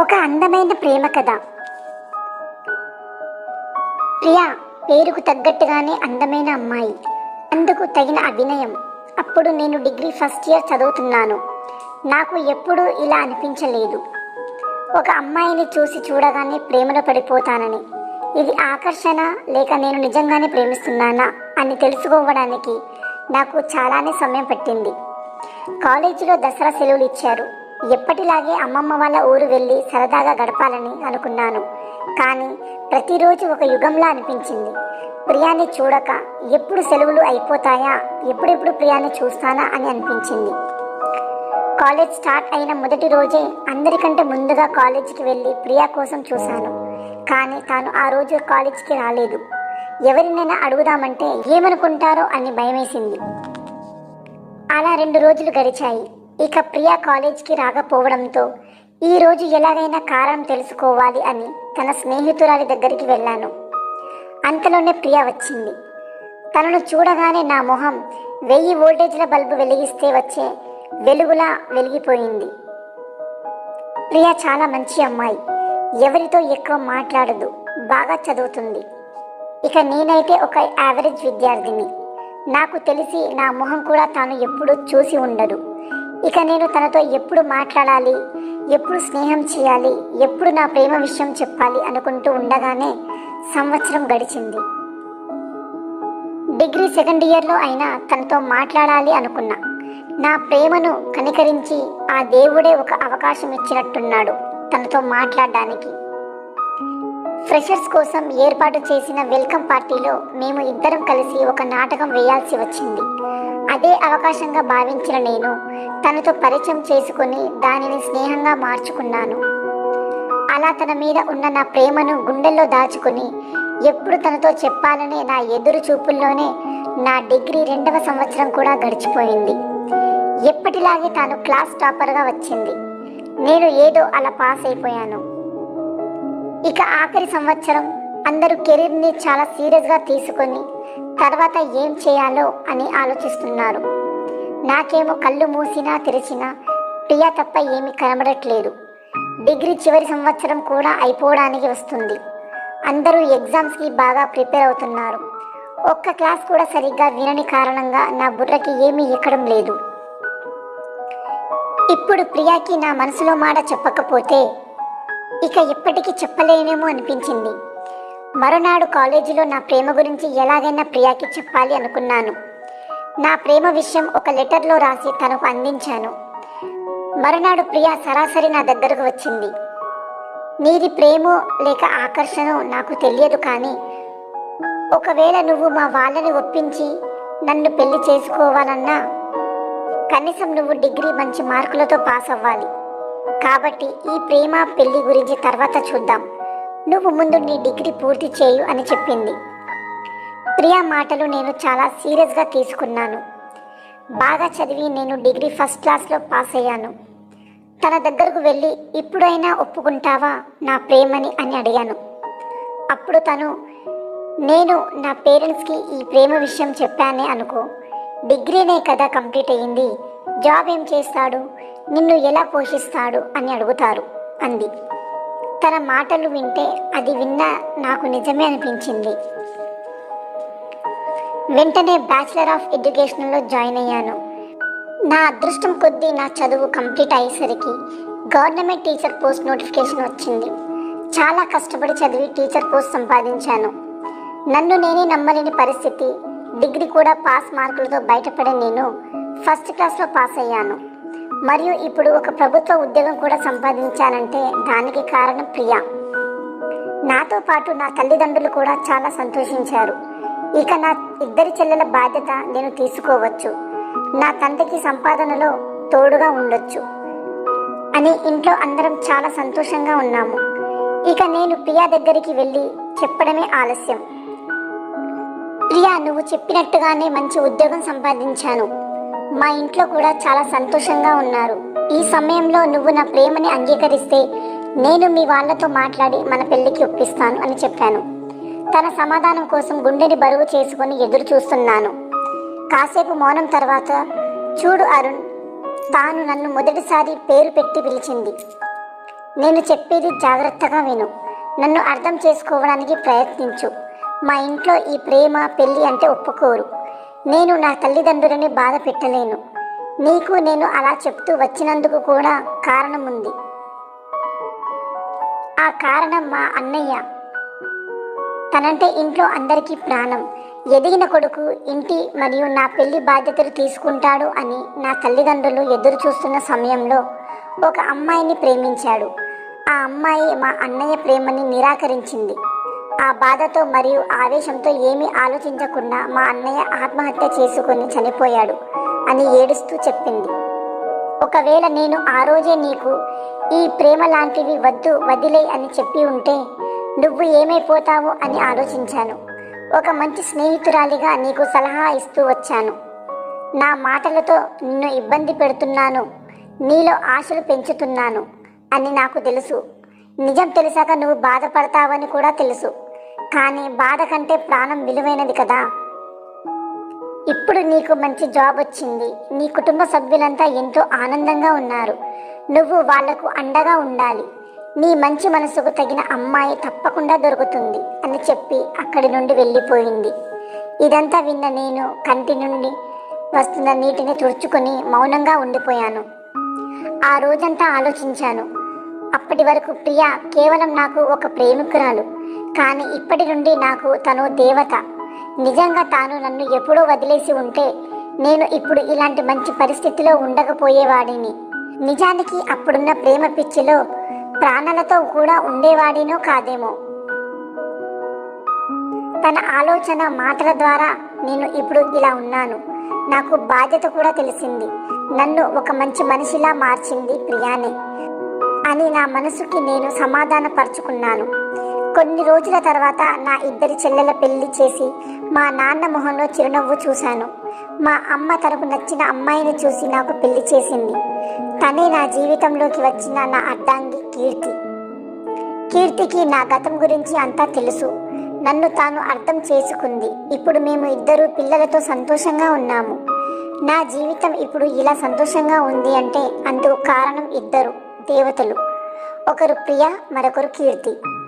ఒక అందమైన ప్రేమ కథ. ప్రియా పేరుకు తగ్గట్టుగానే అందమైన అమ్మాయి. అందుకు తగిన అభినయం. అప్పుడు నేను డిగ్రీ ఫస్ట్ ఇయర్ చదువుతున్నాను. నాకు ఎప్పుడూ ఇలా అనిపించలేదు. ఒక అమ్మాయిని చూసి చూడగానే ప్రేమలో పడిపోతానని. ఇది ఆకర్షణ లేక నేను నిజంగానే ప్రేమిస్తున్నానా అని తెలుసుకోవడానికి నాకు చాలానే సమయం పట్టింది. కాలేజీలో దసరా సెలవులు ఇచ్చారు. ఎప్పటిలాగే అమ్మమ్మ వాళ్ళ ఊరు వెళ్ళి సరదాగా గడపాలని అనుకున్నాను. కానీ ప్రతిరోజు ఒక యుగంలా అనిపించింది. ప్రియాని చూడక ఎప్పుడు సెలవులు అయిపోతాయా ఎప్పుడెప్పుడు ప్రియాని చూస్తానా అని అనిపించింది. కాలేజ్ స్టార్ట్ అయిన మొదటి రోజే అందరికంటే ముందుగా కాలేజీకి వెళ్ళి ప్రియా కోసం చూశాను. కానీ తాను ఆ రోజు కాలేజీకి రాలేదు. ఎవరినైనా అడుగుదామంటే ఏమనుకుంటారో అని భయమేసింది. అలా రెండు రోజులు గడిచాయి. ఇక ప్రియా కాలేజ్కి రాకపోవడంతో ఈ రోజు ఎలాగైనా కారణం తెలుసుకోవాలి అని తన స్నేహితురాలి దగ్గరికి వెళ్ళాను. అంతలోనే ప్రియా వచ్చింది. తనను చూడగానే నా మొహం వెయ్యి వోల్టేజ్ల బల్బు వెలిగిస్తే వచ్చే వెలుగులా వెలిగిపోయింది. ప్రియా చాలా మంచి అమ్మాయి. ఎవరితో ఎక్కువ మాట్లాడదు బాగా చదువుతుంది. ఇక నేనైతే ఒక యావరేజ్ విద్యార్థిని. నాకు తెలిసి నా మొహం కూడా తాను ఎప్పుడూ చూసి ఉండదు ఇక నేను తనతో ఎప్పుడు మాట్లాడాలి ఎప్పుడు స్నేహం చేయాలి ఎప్పుడు నా ప్రేమ విషయం చెప్పాలి అనుకుంటూ ఉండగానే సంవత్సరం గడిచింది. డిగ్రీ సెకండ్ ఇయర్లో అయినా తనతో మాట్లాడాలి అనుకున్నా. నా ప్రేమను కనికరించి ఆ దేవుడే ఒక అవకాశం ఇచ్చినట్టున్నాడు తనతో మాట్లాడడానికి. ఫ్రెషర్స్ కోసం ఏర్పాటు చేసిన వెల్కమ్ పార్టీలో మేము ఇద్దరం కలిసి ఒక నాటకం వేయాల్సి వచ్చింది. అదే అవకాశంగా భావించిన నేను తనతో పరిచయం చేసుకుని దానిని స్నేహంగా మార్చుకున్నాను. అలా తన మీద ఉన్న నా ప్రేమను గుండెల్లో దాచుకుని ఎప్పుడు తనతో చెప్పాలనే నా ఎదురు చూపుల్లోనే నా డిగ్రీ రెండవ సంవత్సరం కూడా గడిచిపోయింది. ఎప్పటిలాగే తాను క్లాస్ టాపర్గా వచ్చింది. నేను ఏదో అలా పాస్ అయిపోయాను. ఇక ఆఖరి సంవత్సరం అందరూ కెరీర్ని చాలా సీరియస్గా తీసుకొని తర్వాత ఏం చేయాలో అని ఆలోచిస్తున్నారు. నాకేమో కళ్ళు మూసినా తెరిచినా ప్రియా తప్ప ఏమీ కనబడట్లేదు. డిగ్రీ చివరి సంవత్సరం కూడా అయిపోవడానికి వస్తుంది. అందరూ ఎగ్జామ్స్కి బాగా ప్రిపేర్ అవుతున్నారు. ఒక్క క్లాస్ కూడా సరిగ్గా వినని కారణంగా నా బుర్రకి ఏమీ ఎక్కడం లేదు. ఇప్పుడు ప్రియాకి నా మనసులో మాట చెప్పకపోతే ఇక ఎప్పటికీ చెప్పలేనేమో అనిపించింది. మరునాడు కాలేజీలో నా ప్రేమ గురించి ఎలాగైనా ప్రియాకి చెప్పాలి అనుకున్నాను. నా ప్రేమ విషయం ఒక లెటర్లో రాసి తనకు అందించాను. మరునాడు ప్రియా సరాసరి నా దగ్గరకు వచ్చింది. నీది ప్రేమో లేక ఆకర్షణో నాకు తెలియదు కానీ ఒకవేళ నువ్వు మా వాళ్ళని ఒప్పించి నన్ను పెళ్ళి చేసుకోవాలన్నా కనీసం నువ్వు డిగ్రీ మంచి మార్కులతో పాస్ అవ్వాలి. కాబట్టి ఈ ప్రేమ పెళ్ళి గురించి తర్వాత చూద్దాం. నువ్వు ముందు నీ డిగ్రీ పూర్తి చేయు అని చెప్పింది. ప్రియా మాటలు నేను చాలా సీరియస్గా తీసుకున్నాను. బాగా చదివి నేను డిగ్రీ ఫస్ట్ క్లాస్లో పాస్ అయ్యాను. తన దగ్గరకు వెళ్ళి ఇప్పుడైనా ఒప్పుకుంటావా నా ప్రేమని? అని అడిగాను. అప్పుడు తను నేను నా పేరెంట్స్కి ఈ ప్రేమ విషయం చెప్పానే అనుకో. డిగ్రీనే కదా కంప్లీట్ అయ్యింది. జాబ్ ఏం చేస్తాడు? నిన్ను ఎలా పోషిస్తాడు? అని అడుగుతారు అంది. తన మాటలు వింటే అది విన్నా నాకు నిజమే అనిపించింది. వెంటనే బ్యాచిలర్ ఆఫ్ ఎడ్యుకేషన్లో జాయిన్ అయ్యాను. నా అదృష్టం కొద్దీ నా చదువు కంప్లీట్ అయ్యేసరికి గవర్నమెంట్ టీచర్ పోస్ట్ నోటిఫికేషన్ వచ్చింది. చాలా కష్టపడి చదివి టీచర్ పోస్ట్ సంపాదించాను. నన్ను నేనే నమ్మలేని పరిస్థితి. డిగ్రీ కూడా పాస్ మార్కులతో బయటపడే నేను ఫస్ట్ క్లాస్లో పాస్ అయ్యాను. మరియు ఇప్పుడు ఒక ప్రభుత్వ ఉద్యోగం కూడా సంపాదించానంటే దానికి కారణం ప్రియా. నాతో పాటు నా తల్లిదండ్రులు కూడా చాలా సంతోషించారు. ఇక నా ఇద్దరి చెల్లెల బాధ్యత నేను తీసుకోవచ్చు. నా తండ్రికి సంపాదనలో తోడుగా ఉండొచ్చు అని ఇంట్లో అందరం చాలా సంతోషంగా ఉన్నాము. ఇక నేను ప్రియా దగ్గరికి వెళ్ళి చెప్పడమే ఆలస్యం. ప్రియా నువ్వు చెప్పినట్టుగానే మంచి ఉద్యోగం సంపాదించాను. మా ఇంట్లో కూడా చాలా సంతోషంగా ఉన్నారు. ఈ సమయంలో నువ్వు నా ప్రేమని అంగీకరిస్తే నేను మీ వాళ్ళతో మాట్లాడి మన పెళ్ళికి ఒప్పిస్తాను అని చెప్పాను. తన సమాధానం కోసం గుండెని బరువు చేసుకుని ఎదురు చూస్తున్నాను. కాసేపు మౌనం తర్వాత చూడు అరుణ్ తాను నన్ను మొదటిసారి పేరు పెట్టి పిలిచింది. నేను చెప్పేది జాగ్రత్తగా విను. నన్ను అర్థం చేసుకోవడానికి ప్రయత్నించు. మా ఇంట్లో ఈ ప్రేమ పెళ్ళి అంటే ఒప్పుకోరు. నేను నా తల్లిదండ్రులని బాధ పెట్టలేను. నీకు నేను అలా చెప్తూ వచ్చినందుకు కూడా కారణం ఉంది ఆ కారణం మా అన్నయ్య. తనంటే ఇంట్లో అందరికీ ప్రాణం. ఎదిగిన కొడుకు ఇంటి మరియు నా పెళ్ళి బాధ్యతలు తీసుకుంటాడు అని నా తల్లిదండ్రులు ఎదురు చూస్తున్న సమయంలో ఒక అమ్మాయిని ప్రేమించాడు. ఆ అమ్మాయి మా అన్నయ్య ప్రేమని నిరాకరించింది. ఆ బాధతో మరియు ఆవేశంతో ఏమీ ఆలోచించకుండా మా అన్నయ్య ఆత్మహత్య చేసుకుని చనిపోయాడు అని ఏడుస్తూ చెప్పింది. ఒకవేళ నేను ఆ రోజే నీకు ఈ ప్రేమ లాంటివి వద్దు వదిలే అని చెప్పి ఉంటే నువ్వు ఏమైపోతావు అని ఆలోచించాను. ఒక మంచి స్నేహితురాలిగా నీకు సలహా ఇస్తూ వచ్చాను. నా మాటలతో నిన్ను ఇబ్బంది పెడుతున్నాను నీలో ఆశలు పెంచుతున్నాను అని నాకు తెలుసు. నిజం తెలిసాక నువ్వు బాధపడతావని కూడా తెలుసు. కానీ బాధ కంటే ప్రాణం విలువైనది కదా. ఇప్పుడు నీకు మంచి జాబ్ వచ్చింది. నీ కుటుంబ సభ్యులంతా ఎంతో ఆనందంగా ఉన్నారు. నువ్వు వాళ్ళకు అండగా ఉండాలి. నీ మంచి మనసుకు తగిన అమ్మాయి తప్పకుండా దొరుకుతుంది అని చెప్పి అక్కడి నుండి వెళ్ళిపోయింది. ఇదంతా విన్న నేను కంటి నుండి వస్తున్న నీటిని తుడుచుకొని మౌనంగా ఉండిపోయాను. ఆ రోజంతా ఆలోచించాను. అప్పటి వరకు ప్రియ కేవలం నాకు ఒక ప్రేమికురాలు. కానీ ఇప్పటి నుండి నాకు తను దేవత. నిజంగా తాను నన్ను ఎప్పుడో వదిలేసి ఉంటే నేను ఇప్పుడు ఇలాంటి మంచి పరిస్థితిలో ఉండకపోయేవాడిని. నిజానికి అప్పుడున్న ప్రేమ పిచ్చిలో ప్రాణాలతో కూడా ఉండేవాడినో కాదేమో. తన ఆలోచన మాటల ద్వారా నేను ఇప్పుడు ఇలా ఉన్నాను. నాకు బాధ్యత కూడా తెలిసింది. నన్ను ఒక మంచి మనిషిలా మార్చింది ప్రియానే. అని నా మనసుకి నేను సమాధానపరుచుకున్నాను. కొన్ని రోజుల తర్వాత నా ఇద్దరి చెల్లెల పెళ్ళి చేసి మా నాన్న మొహంలో చిరునవ్వు చూశాను. మా అమ్మ తనకు నచ్చిన అమ్మాయిని చూసి నాకు పెళ్ళి చేసింది. తనే నా జీవితంలోకి వచ్చిన నా అడ్డాంగి కీర్తి. కీర్తికి నా గతం గురించి అంతా తెలుసు. నన్ను తాను అర్థం చేసుకుంది. ఇప్పుడు మేము ఇద్దరు పిల్లలతో సంతోషంగా ఉన్నాము. నా జీవితం ఇప్పుడు ఇలా సంతోషంగా ఉంది అంటే అందుకు కారణం ఇద్దరు. దేవతలు. ఒకరు ప్రియ మరొకరు కీర్తి.